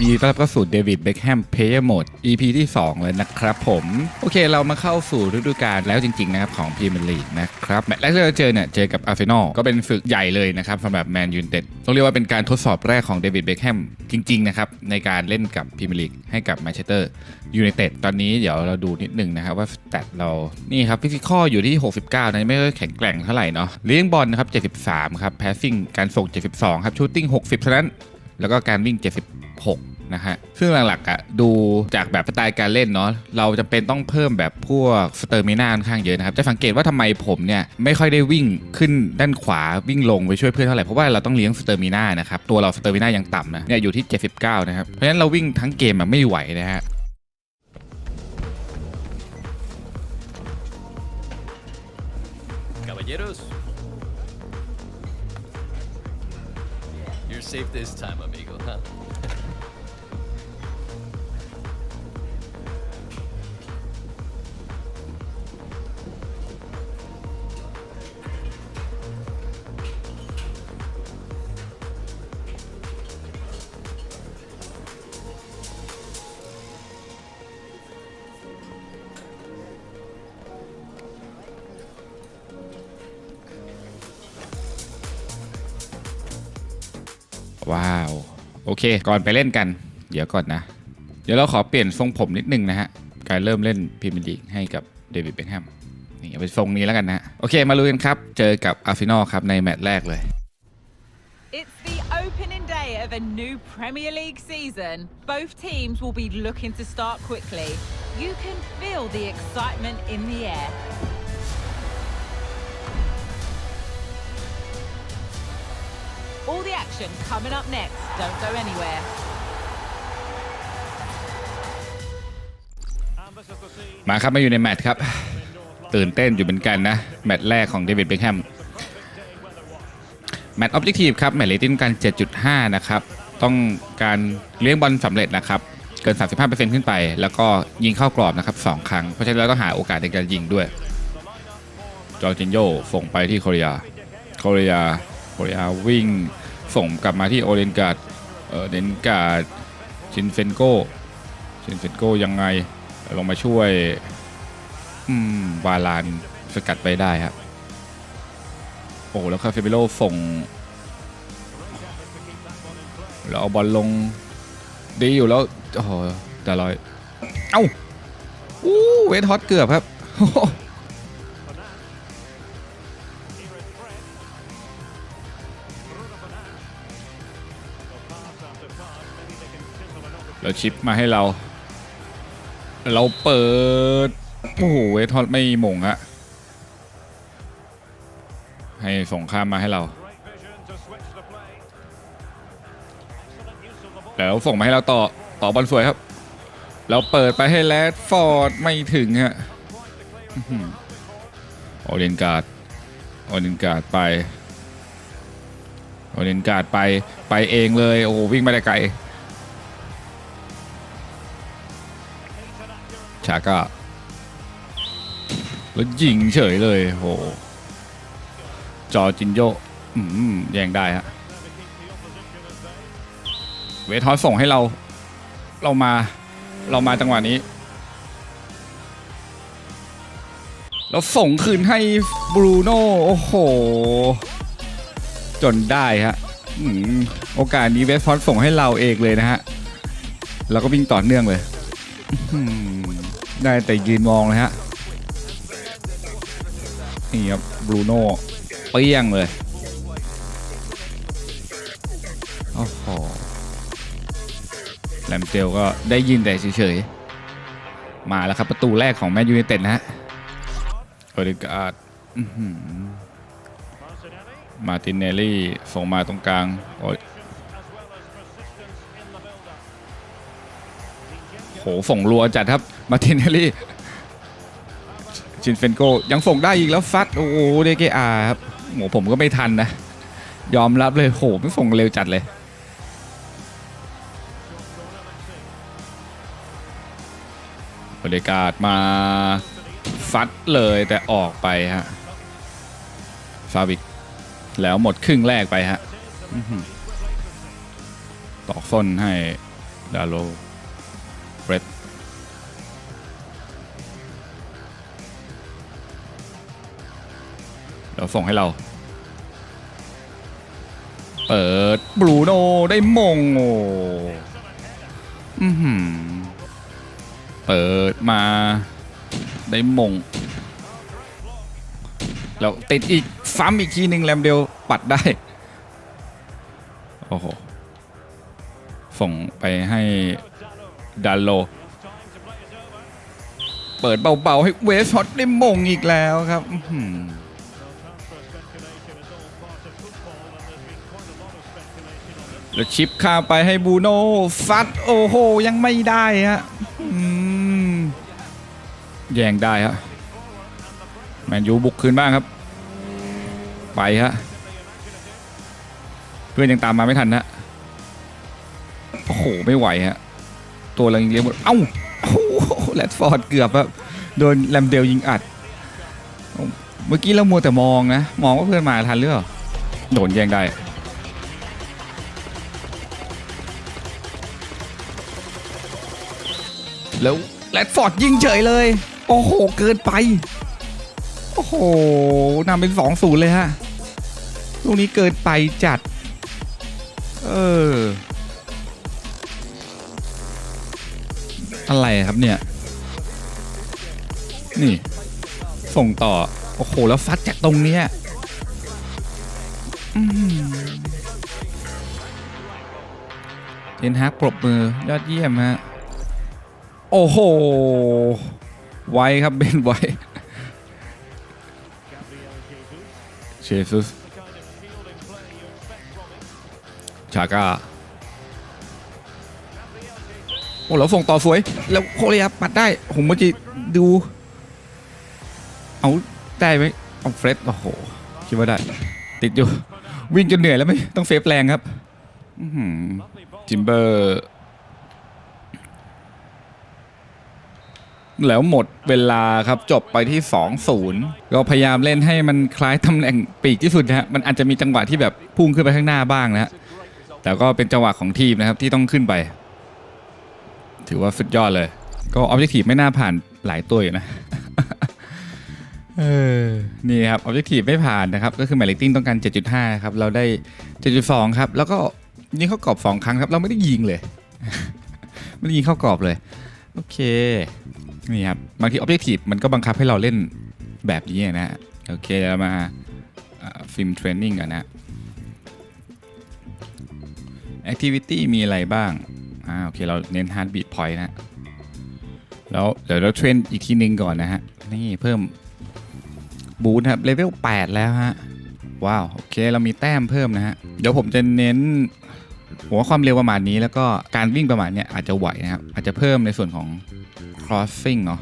ยินดีต้อนรับเข้าสู่เดวิดเบคแฮมเพย์โหมด EP ที่ 2 เลยนะครับผม โอเคเรามาเข้าสู่ฤดูกาลแล้วจริง ๆ นะครับ ของพรีเมียร์ลีกนะครับ แมตช์แรกที่เราเจอเนี่ย เจอกับอาร์เซนอลก็เป็นศึกใหญ่เลยนะครับสำหรับแมนยูนเต็ดต้องเรียกว่าเป็นการทดสอบแรกของเดวิดเบคแฮมจริง ๆ นะครับ ในการเล่นกับพรีเมียร์ลีกให้กับแมนเชสเตอร์ยูไนเต็ดตอนนี้เดี๋ยวเราดูนิดนึงนะครับว่าแตทเรานี่ครับฟิสิกอลอยู่ที่ 69นะไม่ค่อยแข็งแกร่งเท่าไหร่เนาะเลี้ยงบอลนะครับ73ครับแพสซิ่งการส่ง 72 ครับชูตติ้ง60เท่านั้น แล้วก็การวิ่ง 76 นะฮะ ซึ่งหลักๆอะดูจากแบบสไตล์การเล่นเนาะเราจำเป็นต้องเพิ่มแบบพวกสเตอร์มินาค่อนข้างเยอะนะครับ จะสังเกตว่าทำไมผมเนี่ย ไม่ค่อยได้วิ่งขึ้นด้านขวาวิ่งลงไปช่วยเพื่อนเท่าไหร่เพราะว่าเราต้องเลี้ยงสเตอร์มินานะครับตัวเราสเตอร์มินายังต่ำนะเนี่ยอยู่ที่ 79 นะครับเพราะฉะนั้นเราวิ่งทั้งเกมแบบไม่ไหวนะฮะ safe this time, amigo, huh? เค ก่อนไปเล่นกัน เดี๋ยวก่อนนะ เดี๋ยวเราขอเปลี่ยนทรงผมนิดนึงนะฮะ การเริ่มเล่นพรีเมียร์ลีกให้กับเดวิดเบคแฮม นี่เอาเป็นทรงนี้แล้วกันนะฮะโอเคมาลุยกันครับ เจอกับอาร์เซนอลครับในแมตช์แรกเลย It's the opening day of a new Premier League season. Both teams will be looking to start quickly. You can feel the excitement in the air. All the action coming up next. Don't go anywhere. มาครับมาอยู่ในแมตช์ครับ ตื่นเต้นอยู่เหมือนกันนะ แมตช์แรกของเดวิดเบคแฮมแมตช์ออบเจกตีฟครับ แมตช์เรตติ้งกัน7.5 นะครับ ต้องการเลี้ยงบอลสำเร็จนะครับ เกิน 35%ขึ้นไป แล้วก็ยิงเข้ากรอบนะครับ 2 ครั้ง เพราะฉะนั้นเราต้องหาโอกาสในการยิงด้วย จอร์จินโยส่งไปที่โคเรียโคเรีย โคเรียวิ่งส่งกลับมาที่โอเดนการ์ดเออเดนการ์ดชินเฟนโกชินเฟนโกยังไงลงมาช่วยอืมวาลานสกัดไปได้ครับ โอ้แล้วคาเฟเบโลส่งแล้วเอาบอลลงดีอยู่แล้วโอ้โหแต่ลอย เอ้า อู้เวทฮอตเกือบครับ แล้วชิปมาให้เรา เราเปิด โอ้โหเวทฮอตไม่หมงอะให้ส่งข้ามมาให้เรา แล้วส่งมาให้เราต่อต่อบอลสวยครับ เราเปิดไปให้แรดฟอร์ดไม่ถึงฮะออหือโอเดนการ์ดโอเดนการ์ดไปโอเดนการ์ดไปไปเองเลย โอ้โหวิ่งไม่ได้ไกล ชาก้าแล้วยิงเฉยเลยโหจอจินโยอืมแย่งได้ฮะเวทฮอสส่งให้เรา เรามา เรามาจังหวะนี้ เราส่งคืนให้บรูโน่โอ้โห จนได้ฮะอโอกาสนี้เวทฮอสส่งให้เราเองเลยนะฮะ แล้วก็วิ่งต่อเนื่องเลย ได้แต่ยืนมองเลยฮะ นี่ครับบรูโน่เปี้ยงเลย โอ้โหแลมเซลก็ได้ยินแต่เฉยๆ มาแล้วครับประตูแรกของแมนยูไนเต็ดนะฮะโอเดการ์ดมาตินเนลลี่ส่งมาตรงกลาง โอ้ย หส่งรัวจัดครับมาตินเนลี่ชินเฟนโกยังส่งได้อีกแล้วฟัดโอ้โหเดเกอาครับโหผมก็ไม่ทันนะ ยอมรับเลยโหไม่ส่งเร็วจัดเลยบรรยากาศมาฟัดเลยแต่ออกไปฮะฟาวิก แล้วหมดครึ่งแรกไปฮะตอกส้นให้ดาโล เฟรดเดี๋ยวส่งให้เรา เปิดบรูโนได้มงโอ้อื้อหือเปิดมาได้มง แล้วติดอีกซ้ำอีกทีหนึ่งแรมเดียวปัดได้ โอ้โห ส่งไปให้ ดาโล เปิดเบาๆ ให้เวสฮอตได้มงอีกแล้วครับแล้วชิปข้าไปให้บูโน่ฟัดโอ้โห ยังไม่ได้ฮะแย่งได้ฮะแมนยูบุกคืนบ้างครับ ไปฮะเพื่อนยังตามมาไม่ทันฮะโอ้โห ไม่ไหวฮะ ตัวเรายิงเลี้ยงหมดเอ้าโอ้โหแรดฟอร์ดเกือบครับโดนแลมเดลยิงอัด เมื่อกี้เรามัวแต่มองนะ มองว่าเพื่อนมาทันหรือเปล่าโดนแย่งได้แล้วแรดฟอร์ดยิงเฉยเลย โอ้โห เกินไป โอ้โหนำเป็นสองศูนย์เลยฮะ ลูกนี้เกินไปจัด เออ อะไรครับเนี่ย นี่ ส่งต่อ โอ้โห แล้วฟัดจากตรงเนี้ยเทนฮักปรบมือยอดเยี่ยมฮะ โอ้โห ไวครับเบนไวเชซุสชาก้า โอ้แล้วส่งต่อสวย แล้วโคเรียปัดได้ผมเมื่อกี้ดู เอาได้ไหมเอาเฟรดโอ้โหคิดว่าได้ ติดอยู่ วิ่งจนเหนื่อยแล้วไม่ต้องเซฟแรงครับจิมเบอร์แล้วหมดเวลาครับจบไปที่ 2-0 ก็พยายามเล่นให้มันคล้ายตำแหน่งปีกที่สุดนะฮะมันอาจจะมีจังหวะที่แบบพุ่งขึ้นไปข้างหน้าบ้างนะฮะแต่ก็เป็นจังหวะของทีมนะครับที่ต้องขึ้นไป ถือว่าสุดยอดเลย ก็ออบเจกตีฟไม่น่าผ่านหลายตัวอยู่นะเออนี่ครับออบเจกตีฟไม่ผ่านนะครับ ก็คือหมายเลขติ้งต้องการ 7.5 ครับ เราได้ 7.2 ครับ แล้วก็ยิงเข้ากรอบ 2 ครั้งครับ เราไม่ได้ยิงเลย ไม่ได้ยิงเข้ากรอบเลย โอเค นี่ครับ บางทีออบเจกตีฟมันก็บังคับให้เราเล่นแบบนี้นะ โอเคเรามาฟิล์มเทรนนิ่งกันนะ Activity มีอะไรบ้าง อ่าโอเคเราเน้น Heartbeat Point นะแล้วเดี๋ยวเราเทรนอีกทีนึงก่อนนะฮะ นี่เพิ่มบูทครับเลเวล8 แล้วฮะ ว้าว โอเคเรามีแต้มเพิ่มนะฮะ เดี๋ยวผมจะเน้นหัวความเร็วประมาณนี้แล้วก็การวิ่งประมาณเนี้ยอาจจะไหวนะครับ อาจจะเพิ่มในส่วนของ crossing เนาะ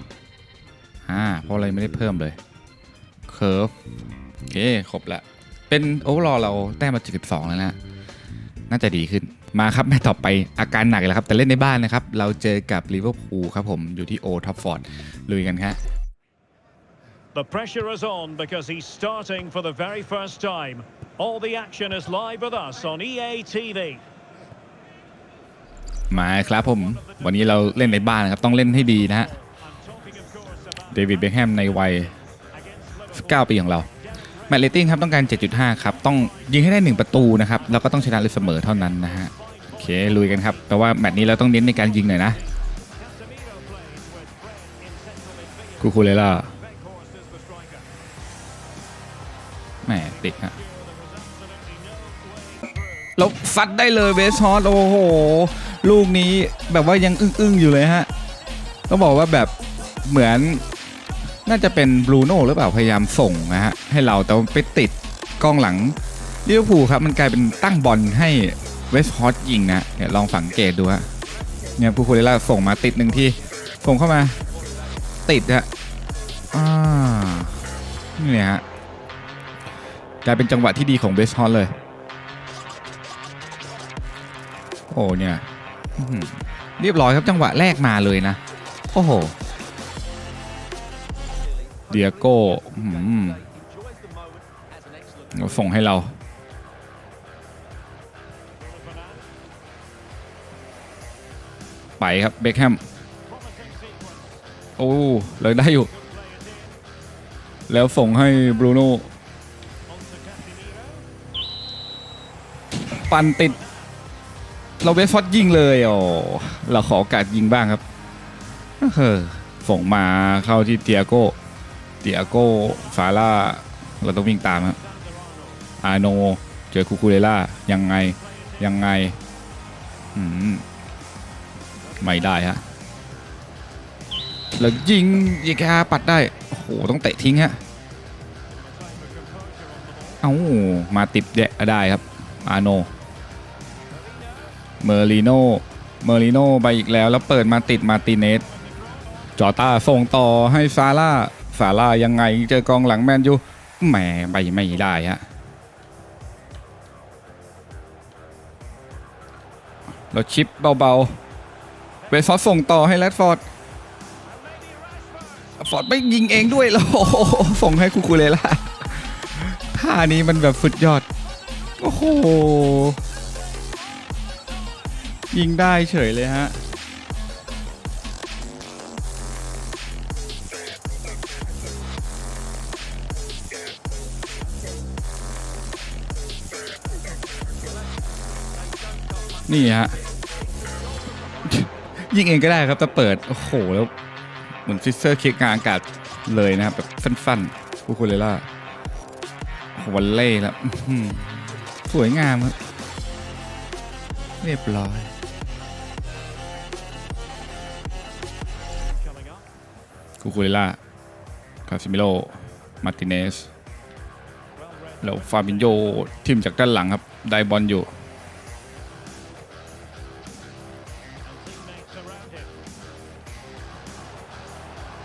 อ่าเพราะอะไรไม่ได้เพิ่มเลย curve โอเค ครบละ เป็น overall เราแต้มมา72แล้วนะ น่าจะดีขึ้น มาครับแมตช์ต่อไปอาการหนักแล้วครับ แต่เล่นในบ้านนะครับ เราเจอกับลิเวอร์พูลครับผมอยู่ที่โอทัฟฟอร์ดลุยกันครับ The pressure is on because he's starting for the very first time. All the action is live with us on EA TV. มาครับผม วันนี้เราเล่นในบ้านนะครับ ต้องเล่นให้ดีนะฮะ Talking, of course, about เดวิดเบคแฮมในวัย 19 ปีของเรา แมตต์เรตติ้งครับ ต้องการ 7.5 ครับ ต้องยิงให้ได้ 1 ประตูนะครับ แล้วก็ต้องชนะหรือเสมอเท่านั้นนะฮะโอ เคลุยกันครับ แต่ว่าแมตช์นี้เราต้องเน้นในการยิงหน่อยนะกูคูเลล่าแหมติดฮะแล้วฟัดได้เลยเวสฮอตโอ้โห ลูกนี้แบบว่ายังอึ้งๆอยู่เลยฮะต้องบอกว่าแบบเหมือนน่าจะเป็นบรูโน่หรือเปล่าพยายามส่งนะฮะให้เราแต่ไปติดกล้องหลังลิเวอร์พูลครับ มันกลายเป็นตั้งบอลให้ เวสต์ฮอตยิงนะเนี่ยลองสังเกตดูฮะเนี่ยผู้คุเรล่าส่งมาติดหนึ่งที่ส่งเข้ามาติดฮะอ่านี่ฮะกลายเป็นจังหวะที่ดีของเวสต์ฮอตเลย โอ้เนี่ยเรียบร้อยครับจังหวะแรกมาเลยนะ โอ้โห เดียโก้ส่งให้เรา ไปครับเบคแฮมโอ้เลยได้อยู่ แล้วส่งให้บรูโน่ปันติด เราเวสฟอร์ดยิงเลยอ๋อเราขอโอกาสยิงบ้างครับเออส่งมาเข้าที่เตียโก้เตียโก้ฟาร่าเราต้องวิ่งตามครับอาโน เจอคูคูเลล่ายังไงยังไง อืม ไม่ได้ฮะแล้วยิงยิงแค่ปัดได้ โอ้โห ต้องเตะทิ้งฮะ เอ้ามาติดเดะได้ครับอาโน เมอร์ลิโน เมอร์ลิโนไปอีกแล้ว แล้วเปิดมาติดมาติเนส จอต้าส่งต่อให้ซาร่าซาร่ายังไงเจอกองหลังแมนยูแหมไปไม่ได้ฮะเราชิปเบาๆ เวสฟอร์ดส่งต่อให้แรดฟอร์ดฟอร์ดไม่ยิงเองด้วยแล้วโอ้โหส่งให้คูคูเลล่าท่านี้มันแบบสุดยอด โอ้โห ยิงได้เฉยเลยฮะนี่ฮะ ยิงเองก็ได้ครับแต่เปิด โอ้โห แล้วเหมือนฟิสเซอร์เคียกงานอากาศเลยนะครับ แบบสั้นๆคูคูเลล่าวันเล่แล้วสวยงามครับ เรียบร้อยคูคูเลล่าคาซิมิโล มาร์ติเนสแล้วฟาบินโยทิมจากด้านหลังครับ ได้บอลอยู่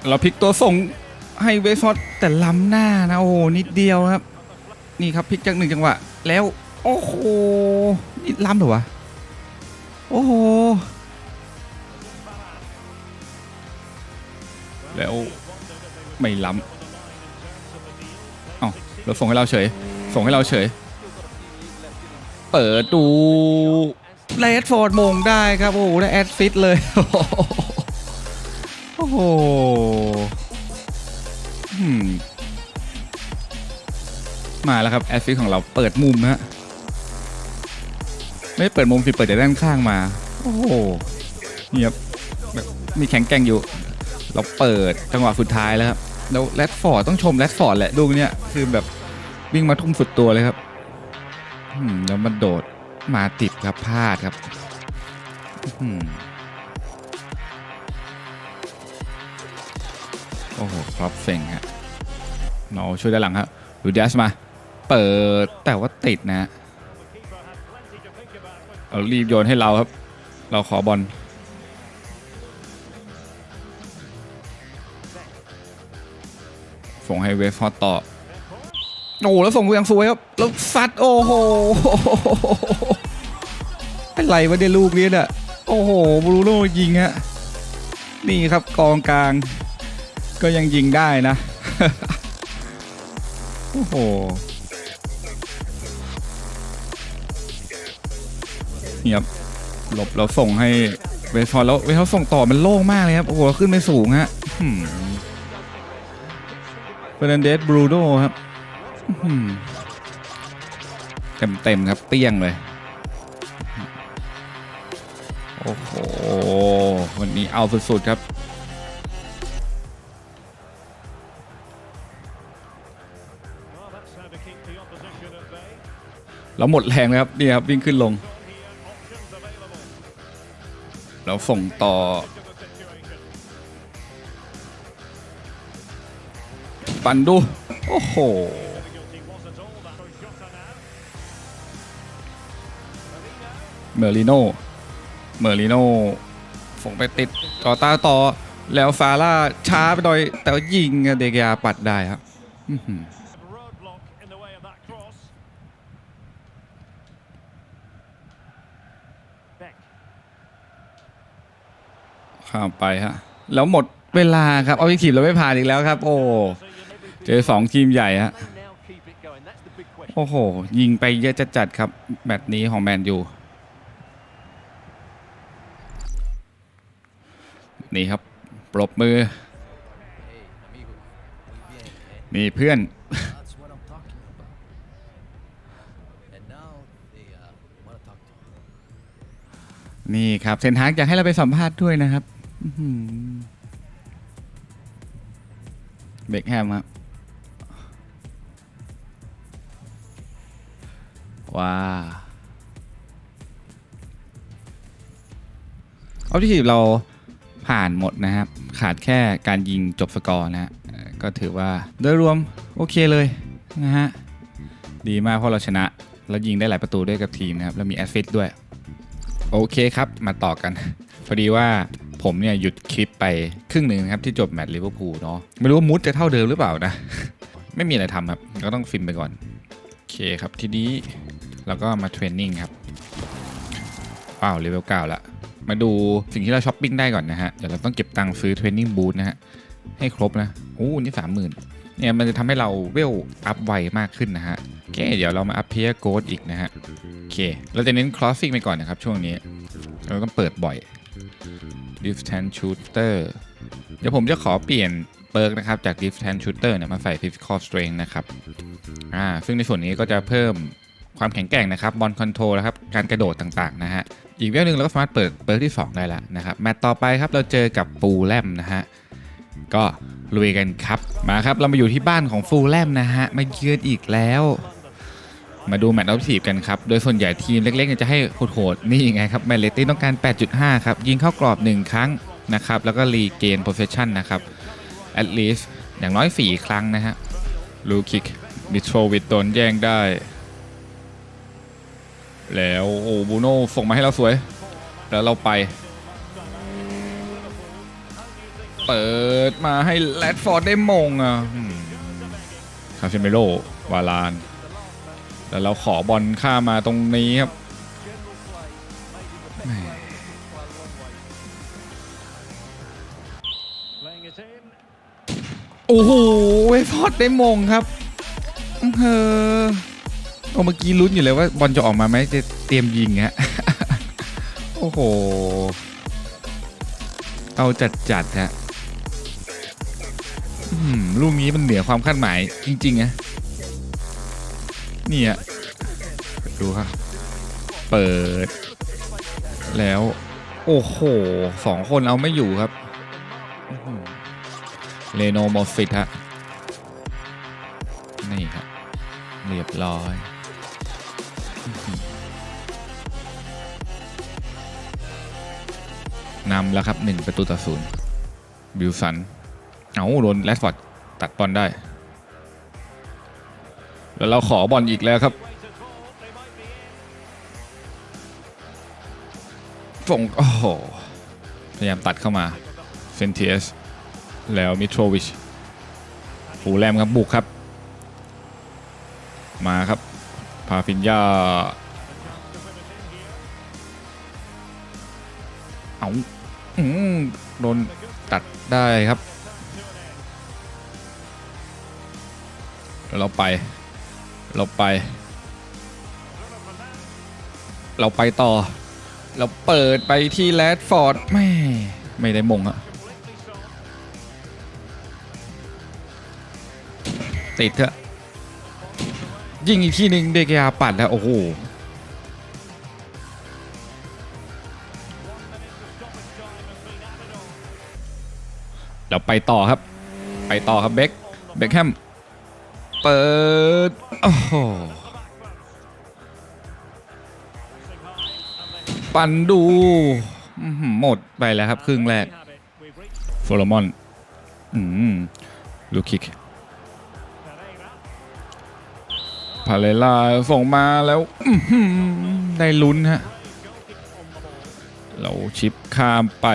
เราพลิกตัวส่งให้เวสฟอร์ดแต่ล้ำหน้านะโอ้นิดเดียวครับ นี่ครับพลิกจากหนึ่งจังหวะ แล้ว โอ้โหนี่ล้ำเหรอวะโอ้โหแล้วไม่ล้ำเอ้าเราส่งให้เราเฉย ส่งให้เราเฉย เปิดดูเลดฟอร์ดมงได้ครับ โอ้โหได้แอดฟิตเลย โหมาแล้วครับ แอดฟิตของเราเปิดมุมฮะ ไม่ได้เปิดมุมสิเปิดจากด้านข้างมา โอ้โหนี่ครับแบบมีแข็งแกร่งอยู่ เราเปิดจังหวะสุดท้ายแล้วครับ แล้วแรดฟอร์ดต้องชมแรดฟอร์ดแหละลูกเนี้ยคือแบบวิ่งมาทุ่มสุดตัวเลยครับแล้วมันโดดมาติดครับพลาดครับ อืม โอ้โหพร็อพเซ็งฮะเราช่วยด้านหลังครับดูเดสมา เปิดแต่ว่าติดนะเรารีบโยนให้เราครับ เราขอบอลส่งให้เวฟฮอตต่อ โอ้โหแล้วส่งไปยังสวยครับ แล้วซัด โอ้โห เป็นไรวะเดี๋ยลูกนี้เนี่ยโอ้โห บรูโน่ยิงฮะ นี่ครับกองกลาง ก็ยังยิงได้นะ โอ้โหนี่ครับหลบแล้วส่งให้เวฟฮอตแล้วเวฟฮอตส่งต่อมันโล่งมากเลยครับ โอ้โห ขึ้นไปสูงฮะเฟรนเดสบรูโดครับเต็มเต็มๆครับเปี้ยงเลย โอ้โห วันนี้เอาสุดๆครับ แล้วหมดแรงเลยครับนี่ครับวิ่งขึ้นลง แล้วส่งต่อ ปันดู โอ้โหเมอริโนเมอริโนส่งไปติดจอตาต่อ แล้วฟาร่าช้าไปหน่อย แต่ยิงเดกยาปัดได้ครับอื้อหือ Roadblock in the way of that cross. Beck. ข้ามไปฮะแล้วหมดเวลาครับเอาทีมเราไม่ผ่านอีกแล้วครับ โอ้เจอสองทีมใหญ่ฮะโอ้โห ยิงไปเยอะจัดๆครับแมตช์นี้ของแมนยูนี่ครับ ปรบมือนี่เพื่อนนี่ครับเซนทางอยากให้เราไปสัมภาษณ์ด้วยนะครับ เบคแฮมครับ ว้าเอาที่เราผ่านหมดนะครับ ขาดแค่การยิงจบสกอร์นะฮะก็ถือว่าโดยรวมโอเคเลยนะฮะ ดีมากเพราะเราชนะ แล้วยิงได้หลายประตูด้วยกับทีมนะครับ แล้วมีแอสซิสต์ด้วย โอเคครับ มาต่อกัน พอดีว่า ผมเนี่ยหยุดคลิปไปครึ่งหนึ่งครับที่จบแมตช์ลิเวอร์พูลเนาะไม่รู้ว่ามูดจะเท่าเดิมหรือเปล่านะ ไม่มีอะไรทำครับ ก็ต้องฟินไปก่อน โอเคครับทีนี้เราก็มาเทรนนิ่งครับว้าวเลเวล9ละมาดูสิ่งที่เราช้อปปิ้งได้ก่อนนะฮะ เดี๋ยวเราต้องเก็บตังค์ซื้อเทรนนิ่งบูทนะฮะ ให้ครบนะโอ้นี่สามหมื่นเนี่ยมันจะทำให้เราเวลอัพไวมากขึ้นนะฮะโอเคเดี๋ยวเรามาอัพเพียโกดอีกนะฮะโอเค เราจะเน้น crossing ไปก่อนนะครับช่วงนี้ เราต้องเปิดบ่อย distance shooter เดี๋ยวผมจะขอเปลี่ยนเปิร์กนะครับ จาก distance shooter เนี่ยมาใส่ physical strength นะครับอ่าซึ่งในส่วนนี้ก็จะเพิ่มความแข็งแกร่งนะครับบอลคอนโทรลนะครับการกระโดดต่างๆนะฮะอีกเรื่องหนึ่งเราก็สามารถเปิดเปิร์กที่ 2 ได้แล้วนะครับแมตต์ต่อไปครับเราเจอกับฟูลแลมนะฮะก็ลุยกันครับมาครับเรามาอยู่ที่บ้านของฟูลแลมนะฮะมาเยือนอีกแล้ว มาดูแมตช์ออฟทีฟกันครับ โดยส่วนใหญ่ทีมเล็กๆจะให้โหดๆนี่ไงครับแมตช์เลตตี้ต้องการ 8.5 ครับ ยิงเข้ากรอบ 1 ครั้งนะครับ แล้วก็รีเกนโพ s เ s ชันนะครับ at least อย่างน้อย 4 ครั้งนะฮะลูคิกมิโทรวิดโดนแย่งได้ แล้วโอ้บูโน่ส่งมาให้เราสวย แล้วเราไป เปิดมาให้แรดฟอร์ดได้มงอะอืมคาเซเมโลวาลาน แล้วเราขอบอลข้ามาตรงนี้ครับโอ้โหเวฟอร์ดได้มงครับเฮ้อโอ้เมื่อกี้ลุ้นอยู่เลยว่าบอลจะออกมาไหมจะเตรียมยิงฮะโอ้โห เอาจัดจัดฮะลูกนี้มันเหนือความคาดหมายจริงๆนะ นี่อะดูครับเปิด แล้ว โอ้โหสองคนเอาไม่อยู่ครับเรโนโมฟิตฮะนี่ครับเรียบร้อยนำแล้วครับ 1 ประตูต่อศูนย์บิลสัน เอาโดนแรดฟอร์ดตัดบอลได้ แล้วเราขอบอลอีกแล้วครับ ส่งโอ้โหพยายามตัดเข้ามาเซนเทียสแล้วมิโทรวิชฟูแลมครับบุกครับ มาครับ พาฟินยาเอาอืมโดนตัดได้ครับ เราไป เราไป เราไปต่อ เราเปิดไปที่แรดฟอร์ดไม่ ไม่ได้มงอะติดเถอะยิงอีกทีหนึ่งเดกยาปัดแล้ว โอ้โหเราไปต่อครับ ไปต่อครับเบคเบคแฮม เปิด โอ้โห ปั่นดูหมดไปแล้วครับ ครึ่งแรกโซโลมอนอืมลูกคิกพาเลล่าส่งมาแล้วได้ลุ้นฮะ เราชิปข้ามไป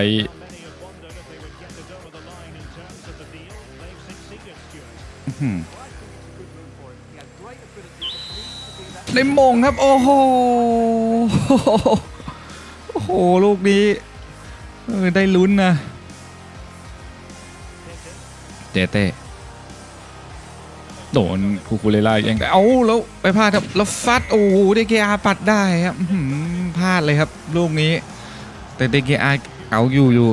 ได้มงครับ โอ้โหโอ้โห ลูกนี้เออได้ลุ้นนะเจเต้โดนคูคูเลล่ายังแต่เอาแล้วไปพลาดครับแล้วฟัดโอ้โหเดเกอาปัดได้ครับพลาดเลยครับ ลูกนี้ แต่เดเกอาเอาอยู่อยู่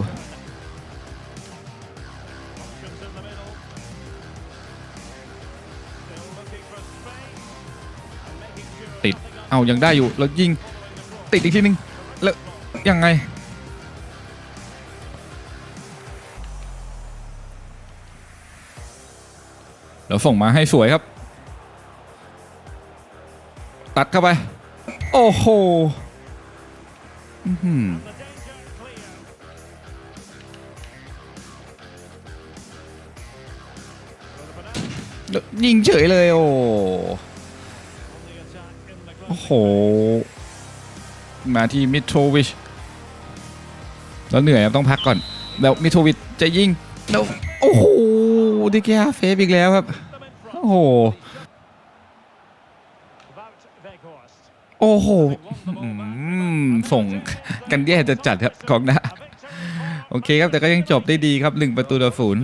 เอายังได้อยู่แล้วยิงติดอีกทีนึงแล้วยังไง แล้วส่งมาให้สวยครับ ตัดเข้าไป โอ้โหอืยิงเฉยเลยโอ้ ห มาที่มิโทวิชแล้วเหนื่อยครับต้องพักก่อน แล้วมิโทวิชจะยิงแล้วโอ้โหดิเกียเฟฟอีกแล้วครับ โอ้โห โอ้โหส่งกันแย่จะจัดครับของนะ โอเคครับ แต่ก็ยังจบได้ดีครับหนึ่งประตูต่อศูนย์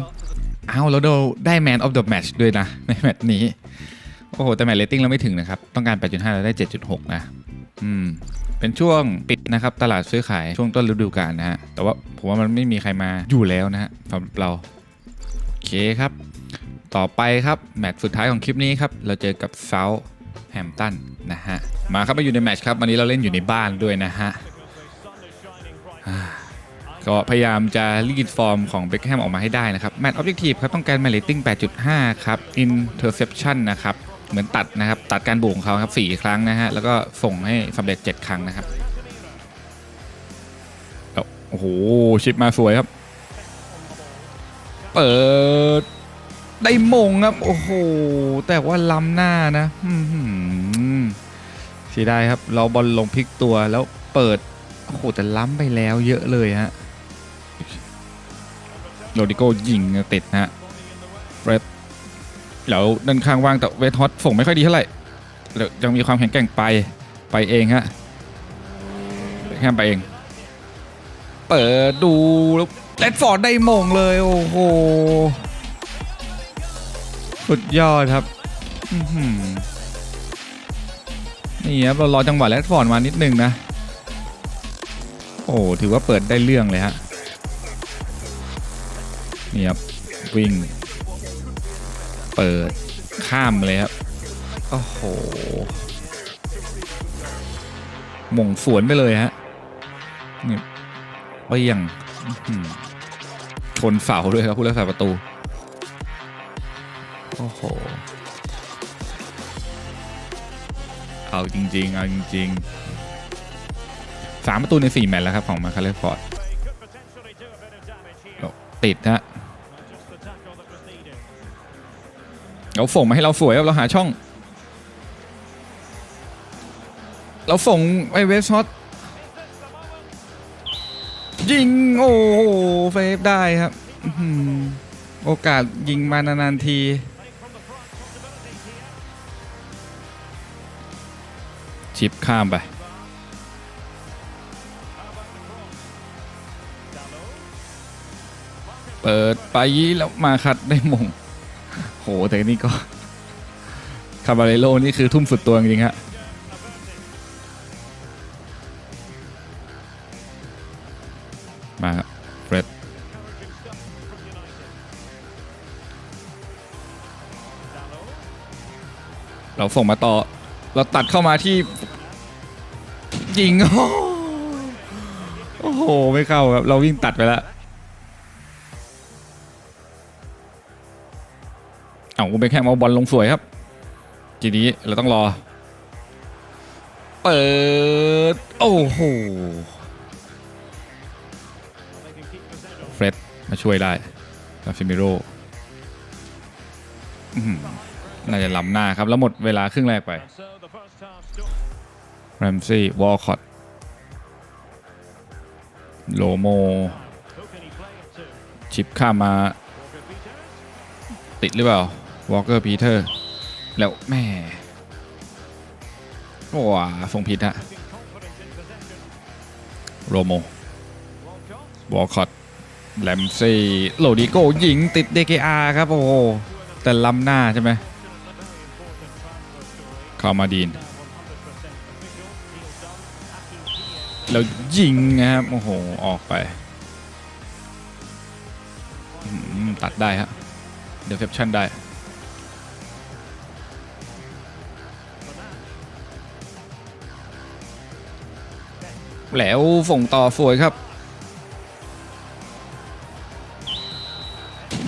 อ้าวแล้วเราได้แมนออฟเดอะแมชด้วยนะ ในแมตช์นี้ โอ้โห แต่แมตช์เรตติ้งเราไม่ถึงนะครับ ต้องการ 8.5แล้วได้ 7.6 นะ อืม เป็นช่วงปิดนะครับ ตลาดซื้อขายช่วงต้นฤดูกาลนะฮะ แต่ว่าผมว่ามันไม่มีใครมาอยู่แล้วนะฮะสำหรับเรา โอเคครับ ต่อไปครับ แมตช์สุดท้ายของคลิปนี้ครับ เราเจอกับเซาท์แฮมตันนะฮะ มาครับมาอยู่ในแมตช์ครับ วันนี้เราเล่นอยู่ในบ้านด้วยนะฮะก็พยายามจะรีดฟอร์มของเบคแฮมออกมาให้ได้นะครับ แมตช์ออบเจกตีฟครับต้องการแมตช์เรตติ้ง 8.5 ครับ อินเ r อร์เซพชันนะครับ เหมือนตัดนะครับ ตัดการบุกของเขาครับ4ครั้งนะฮะ แล้วก็ส่งให้สำเร็จ 7 ครั้งนะครับ โอ้โห ชิปมาสวยครับ เปิด ได้มงครับ โอ้โห แต่ว่าล้ำหน้านะเสียดายครับ เราบอลลงพลิกตัวแล้วเปิด โอ้โห แต่ล้ำไปแล้วเยอะเลยฮะโรดิโกยิงติดนะฮะเฟรด แล้วด้านข้างว่างแต่เวทฮอตส่งไม่ค่อยดีเท่าไหร่แล้วยังมีความแข็งแกร่งไปไปเองฮะแค่ไปเอง เปิดดูแล้วแรดฟอร์ดได้มงเลย โอ้โห สุดยอดครับนี่ครับเรารอจังหวะแรดฟอร์ดมานิดนึงนะ โอ้ถือว่าเปิดได้เรื่องเลยฮะ นี่ครับ วิ่ง เปิดข้ามเลยครับ โอ้โหหม่งสวนไปเลยฮะนี่เปี้ยงชนเสาด้วยครับผู้รักษาประตู โอ้โห เอาจริง ๆ เอาจริง ๆ สามประตูในสี่แมตช์แล้วครับ ของมาคาเลฟอร์ดติดฮะ เราส่งมาให้เราสวยครับเราหาช่อง เราส่งไปเวสช็อตยิง โอ้โหเฟฟได้ครับโอกาสยิงมานานๆที ชิปข้ามไปเปิดไปแล้วมาคัดได้มง โหแต่นี่ก็คาบาเรโลนี่คือทุ่มสุดตัวจริงฮะมาครับเฟรดเราส่งมาต่อ เราตัดเข้ามาที่ ยิง โอ้โห ไม่เข้าครับ เราวิ่งตัดไปแล้ว เอาเบคแฮมเอาบอลลงสวยครับทีนี้เราต้องรอ เปิด โอ้โหเฟร็ดมาช่วยได้คาฟิมิโร่น่าจะล้ำหน้าครับ แล้วหมดเวลาครึ่งแรกไปแรมซี่วอลคอตโลโม ชิปข้ามมา ติดหรือเปล่า วอลเกอร์พีเตอร์ แล้วแม่ว้าส่งผิดฮะโรโมวอลคอตแลมซี่โลดิโกยิงติด DKR ครับ โอ้โห แต่ล้ำหน้าใช่ไหมเข้ามาดีนแล้วยิงนะครับ โอ้โห ออกไป ตัดได้ฮะเดฟเฟชั่นได้ แล้วฝงต่อสวยครับ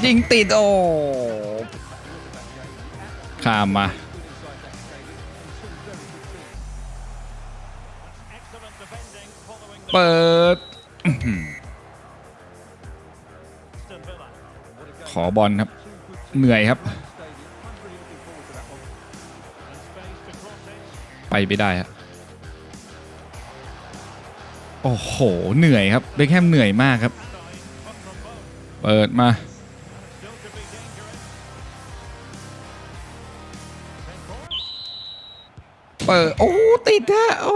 ยิงติดโอ้ข้ามมาเปิด ขอบอลครับ เหนื่อยครับ ไปไม่ได้ครับ โอ้โห เหนื่อยครับเบคแฮมเหนื่อยมากครับ เปิดมา เปิด โอ้ ติดฮะอ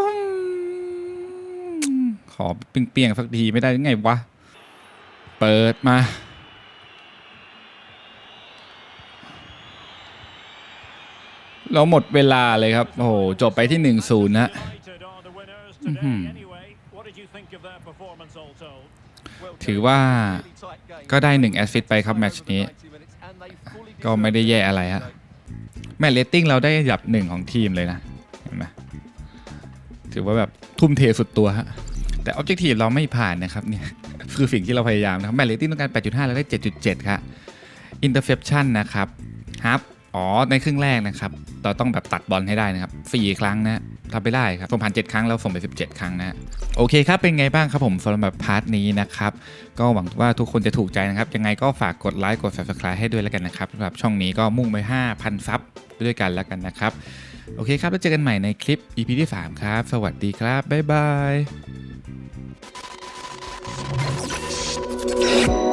ขอเปียงๆสักทีไม่ได้ยังไงวะ เปิดมาเราหมดเวลาเลยครับ โอ้โห จบไปที่1-0นะ ถือว่าก็ได้1แอสซิสต์ไปครับแมตช์นี้ ก็ไม่ได้แย่อะไรฮะแมตช์เรตติ้งเราได้อันดับหนึ่งของทีมเลยนะเห็นไหมถือว่าแบบทุ่มเทสุดตัวฮะแต่ออบเจกตีฟเราไม่ผ่านนะครับเนี่ยคือสิ่งที่เราพยายามนะครับแมตช์เรตติ้งต้องการ 8.5แล้วได้ 7.7 ครับอินเตอร์เซปชันนะครับฮับ อ๋อในครึ่งแรกนะครับเราต้องแบบตัดบอลให้ได้นะครับ4ครั้งนะทำไปได้ครับส่งผ่าน7ครั้งแล้วส่งไป 17 ครั้งนะโอเคครับเป็นไงบ้างครับผมสำหรับพาร์ทนี้นะครับก็หวังว่าทุกคนจะถูกใจนะครับยังไงก็ฝากกดไลค์กด subscribe ให้ด้วยแล้วกันนะครับสำหรับช่องนี้ก็มุ่งไป 5,000 ซับด้วยกันแล้วกันนะครับโอเคครับแล้วเจอกันใหม่ในคลิป EP ที่ 3 ครับ สวัสดีครับบ๊ายบาย